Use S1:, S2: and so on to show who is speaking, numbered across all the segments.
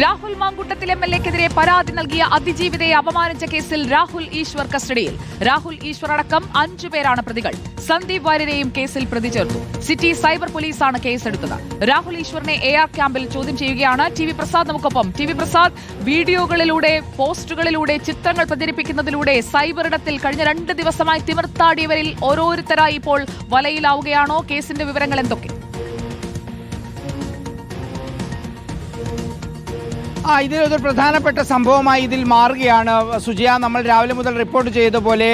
S1: Rahul Mamkootathil M L എക്കെതിരെ പരാതി നൽകിയ അതിജീവിതയെ അപമാനിച്ച കേസിൽ രാഹുൽ ഈശ്വർ കസ്റ്റഡിയിൽ. രാഹുൽ ഈശ്വർ അടക്കം അഞ്ചു പേരാണ് പ്രതികൾ. സന്ദീപ് വാര്യരെയും കേസിൽ പ്രതി ചേർത്തു. സിറ്റി സൈബർ പോലീസാണ് കേസെടുത്തത്. രാഹുൽ ഈശ്വറിനെ എ ആർ ക്യാമ്പിൽ ചോദ്യം ചെയ്യുകയാണ്. ടി വി പ്രസാദ് നമുക്കൊപ്പം. ടി വി പ്രസാദ് വീഡിയോകളിലൂടെ പോസ്റ്റുകളിലൂടെ ചിത്രങ്ങൾ പ്രചരിപ്പിക്കുന്നതിലൂടെ സൈബർ ഇടത്തിൽ കഴിഞ്ഞ രണ്ട് ദിവസമായി തിമിർത്താടിയവരിൽ ഓരോരുത്തരായി ഇപ്പോൾ വലയിലാവുകയാണോ? കേസിന്റെ വിവരങ്ങൾ എന്തൊക്കെ?
S2: ആ ഇതിലൊരു പ്രധാനപ്പെട്ട സംഭവമായി ഇതിൽ മാറുകയാണ്. സുജയ നമ്മൾ രാവിലെ മുതൽ റിപ്പോർട്ട് ചെയ്ത പോലെ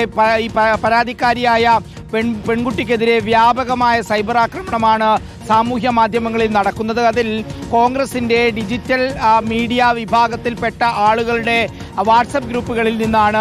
S2: ഈ പരാതിക്കാരിയായ പെൺ പെൺകുട്ടിക്കെതിരെ വ്യാപകമായ സൈബർ ആക്രമണമാണ് സാമൂഹ്യ മാധ്യമങ്ങളിൽ നടക്കുന്നത്. അതിൽ കോൺഗ്രസിന്റെ ഡിജിറ്റൽ മീഡിയ വിഭാഗത്തിൽപ്പെട്ട ആളുകളുടെ വാട്സപ്പ് ഗ്രൂപ്പുകളിൽ നിന്നാണ്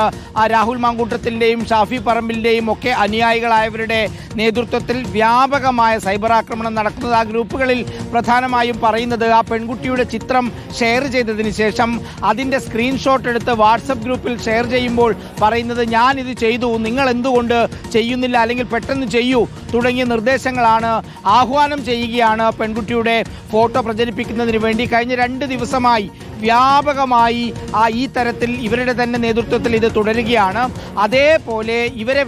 S2: രാഹുൽ മാങ്കൂട്ടത്തിന്റെയും ഷാഫി പറമ്പിന്റെയും ഒക്കെ അനുയായികളായവരുടെ നേതൃത്വത്തിൽ വ്യാപകമായ സൈബർ ആക്രമണം നടക്കുന്നത്. ആ ഗ്രൂപ്പുകളിൽ പ്രധാനമായും പറയുന്നത് ആ പെൺകുട്ടിയുടെ ചിത്രം ഷെയർ ചെയ്തതിന് ശേഷം അതിന്റെ സ്ക്രീൻഷോട്ട് എടുത്ത് വാട്സപ്പ് ഗ്രൂപ്പിൽ ഷെയർ ചെയ്യുമ്പോൾ പറയുന്നത് ഞാൻ ഇത് ചെയ്തു നിങ്ങൾ എന്തുകൊണ്ട് ചെയ്യുന്നില്ല? അല്ലെങ്കിൽ പെട്ടെന്ന് ചെയ്യൂ തുടങ്ങിയ നിർദ്ദേശങ്ങളാണ് ആഹ്വാനം ചെയ്യുകയാണ്. പെൺകുട്ടിയുടെ ഫോട്ടോ പ്രചരിപ്പിക്കുന്നതിന് വേണ്ടി കഴിഞ്ഞ രണ്ട് ദിവസമായി വ്യാപകമായി ആ ഈ തരത്തിൽ ഇവരുടെ തന്നെ നേതൃത്വത്തിൽ ഇത് തുടരുകയാണ്. അതേപോലെ ഇവരെ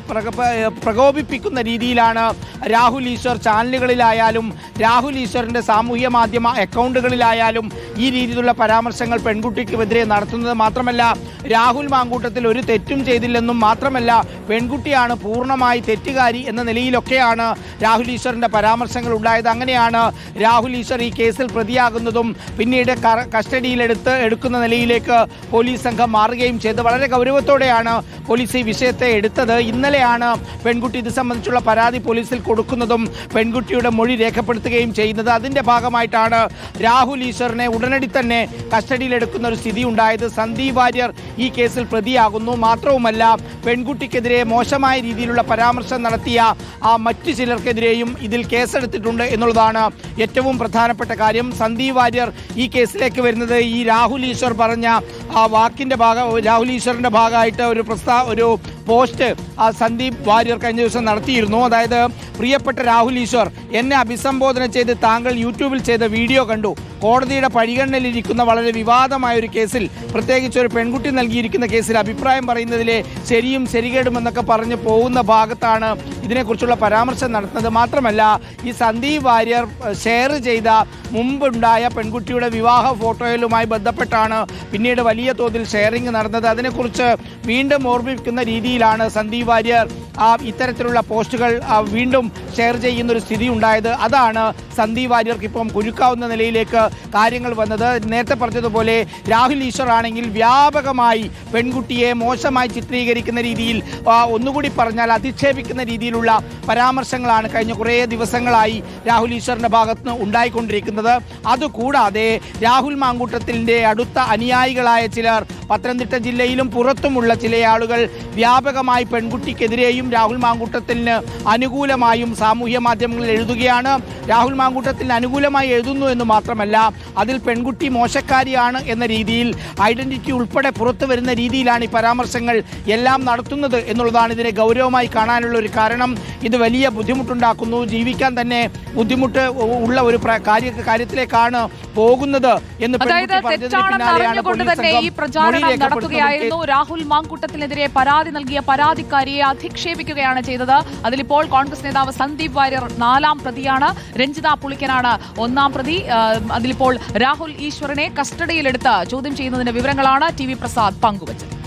S2: പ്രകോപിപ്പിക്കുന്ന രീതിയിലാണ് രാഹുൽ ഈശ്വർ ചാനലുകളിലായാലും രാഹുൽ ഈശ്വറിന്റെ സാമൂഹ്യ മാധ്യമ അക്കൗണ്ടുകളിലായാലും ഈ രീതിയിലുള്ള പരാമർശങ്ങൾ പെൺകുട്ടിക്കെതിരെ നടത്തുന്നത് മാത്രമല്ല രാഹുൽ മാങ്കൂട്ടത്തിൽ ഒരു തെറ്റും ചെയ്തില്ലെന്നും മാത്രമല്ല പെൺകുട്ടിയാണ് പൂർണമായി തെറ്റുകാരി എന്ന നിലയിലൊക്കെയാണ് രാഹുൽ ഈശ്വറിന്റെ പരാമർശങ്ങൾ ഉണ്ടായത്. അങ്ങനെയാണ് രാഹുൽ ഈശ്വർ ഈ കേസിൽ പ്രതിയാകുന്നതും പിന്നീട് കസ്റ്റഡിയിലെടുത്ത് എടുക്കുന്ന നിലയിലേക്ക് പോലീസ് സംഘം മാറുകയും ചെയ്ത്. വളരെ ഗൗരവത്തോടെയാണ് പോലീസ് ഈ വിഷയത്തെ എടുത്തത്. ഇന്നലെയാണ് പെൺകുട്ടി ഇത് സംബന്ധിച്ചുള്ള പരാതി പോലീസിൽ കൊടുക്കുന്നതും പെൺകുട്ടിയുടെ മൊഴി രേഖപ്പെടുത്തുകയും ചെയ്യുന്നത്. അതിന്റെ ഭാഗമായിട്ടാണ് രാഹുൽ ഈശ്വറിനെ ഉടനടി തന്നെ കസ്റ്റഡിയിലെടുക്കുന്ന ഒരു സ്ഥിതി ഉണ്ടായത്. സന്ദീപ് വാര്യർ ഈ കേസിൽ പ്രതിയാകുന്നു. മാത്രവുമല്ല പെൺകുട്ടിക്കെതിരെ മോശമായ രീതിയിലുള്ള പരാമർശം നടത്തിയ ആ മറ്റു ചിലർക്കെതിരെയും ഇതിൽ കേസെടുത്തിട്ടുണ്ട് എന്നുള്ളതാണ് ഏറ്റവും പ്രധാനപ്പെട്ട കാര്യം. സന്ദീപ് വാര്യർ ഈ കേസിലേക്ക് വരുന്നത് ഈ രാഹുൽ ഈശ്വർ പറഞ്ഞ ആ വാക്കിന്റെ ഭാഗം രാഹുൽ ഈശ്വറിന്റെ ഭാഗമായിട്ട് ഒരു പ്രസ്താ ഒരു പോസ്റ്റ് ആ സന്ദീപ് വാര്യർ കഴിഞ്ഞ ദിവസം നടത്തിയിരുന്നു. അതായത് പ്രിയപ്പെട്ട രാഹുൽ ഈശ്വർ എന്നെ അഭിസംബോധന ചെയ്ത് താങ്കൾ യൂട്യൂബിൽ ചെയ്ത വീഡിയോ കണ്ടു. കോടതിയുടെ പരിഗണനയിലിരിക്കുന്ന വളരെ വിവാദമായ ഒരു കേസിൽ പ്രത്യേകിച്ച് ഒരു പെൺകുട്ടി നൽകിയിരിക്കുന്ന കേസിൽ അഭിപ്രായം പറയുന്നതിലെ ശരിയും ശരികേടും എന്നൊക്കെ പറഞ്ഞ് പോകുന്ന ഭാഗത്താണ് ഇതിനെക്കുറിച്ചുള്ള പരാമർശം നടത്തുന്നത്. മാത്രമല്ല ഈ സന്ദീപ് വാര്യർ ഷെയർ ചെയ്ത മുമ്പുണ്ടായ പെൺകുട്ടിയുടെ വിവാഹ ഫോട്ടോയിലുമായി ബന്ധപ്പെട്ടാണ് പിന്നീട് വലിയ തോതിൽ ഷെയറിംഗ് നടന്നത്. അതിനെക്കുറിച്ച് വീണ്ടും ഓർമ്മിപ്പിക്കുന്ന രീതിയിലാണ് സന്ദീപ് വാര്യർ ഇത്തരത്തിലുള്ള പോസ്റ്റുകൾ വീണ്ടും ഷെയർ ചെയ്യുന്ന ഒരു സ്ഥിതി ഉണ്ടായത് അതാണ് സന്ദീപ് വാര്യർക്ക് ഇപ്പം കുരുക്കാവുന്ന നിലയിലേക്ക് കാര്യങ്ങൾ വന്നത്. നേരത്തെ പറഞ്ഞതുപോലെ രാഹുൽ ഈശ്വർ ആണെങ്കിൽ വ്യാപകമായി പെൺകുട്ടിയെ മോശമായി ചിത്രീകരിക്കുന്ന രീതിയിൽ ഒന്നുകൂടി പറഞ്ഞാൽ അധിക്ഷേപിക്കുന്ന രീതിയിലുള്ള പരാമർശങ്ങളാണ് കഴിഞ്ഞ കുറേ ദിവസങ്ങളായി രാഹുൽ ഈശ്വറിന്റെ ഭാഗത്ത് നിന്ന് ഉണ്ടായിക്കൊണ്ടിരിക്കുന്നത്. അതുകൂടാതെ രാഹുൽ മാങ്കൂട്ടത്തിന്റെ അടുത്ത അനുയായികളായ ചിലർ പത്തനംതിട്ട ജില്ലയിലും പുറത്തുമുള്ള ചില ആളുകൾ വ്യാപകമായി പെൺകുട്ടിക്കെതിരെയും രാഹുൽ മാങ്കൂട്ടത്തിന് അനുകൂലമായും സാമൂഹ്യ മാധ്യമങ്ങളിൽ എഴുതുകയാണ്. രാഹുൽ മാങ്കൂട്ടത്തിന് അനുകൂലമായി എഴുതുന്നു എന്ന് മാത്രമല്ല അതിൽ പെൺകുട്ടി മോശക്കാരിയാണ് എന്ന രീതിയിൽ ഐഡന്റിറ്റി ഉൾപ്പെടെ പുറത്തു വരുന്ന രീതിയിലാണ് ഈ പരാമർശങ്ങൾ എല്ലാം നടത്തുന്നത് എന്നുള്ളതാണ് ഇതിനെ ഗൗരവമായി കാണാനുള്ള ഒരു കാരണം. ഇത് വലിയ ബുദ്ധിമുട്ടുണ്ടാക്കുന്നു. ജീവിക്കാൻ തന്നെ ബുദ്ധിമുട്ട് ഉള്ള ഒരു കാര്യത്തിലേക്കാണ് പോകുന്നത് എന്ന് പെൺകുട്ടി പറഞ്ഞതിന് പിന്നാലെയാണ് പോലീസ് സംഘം
S1: പ്രചാരണം നടത്തുകയായിരുന്നു. രാഹുൽ മാങ്കുട്ടത്തിനെതിരെ പരാതി നൽകിയ പരാതിക്കാരിയെ അധിക്ഷേപിക്കുകയാണ് ചെയ്തത്. അതിലിപ്പോൾ കോൺഗ്രസ് നേതാവ് സന്ദീപ് വാര്യർ നാലാം പ്രതിയാണ്. രഞ്ജിത പുളിക്കനാണ് ഒന്നാം പ്രതി. അതിലിപ്പോൾ രാഹുൽ ഈശ്വറിനെ കസ്റ്റഡിയിലെടുത്ത് ചോദ്യം ചെയ്യുന്നതിന്റെ വിവരങ്ങളാണ് ടി വി പ്രസാദ് പങ്കുവച്ചത്.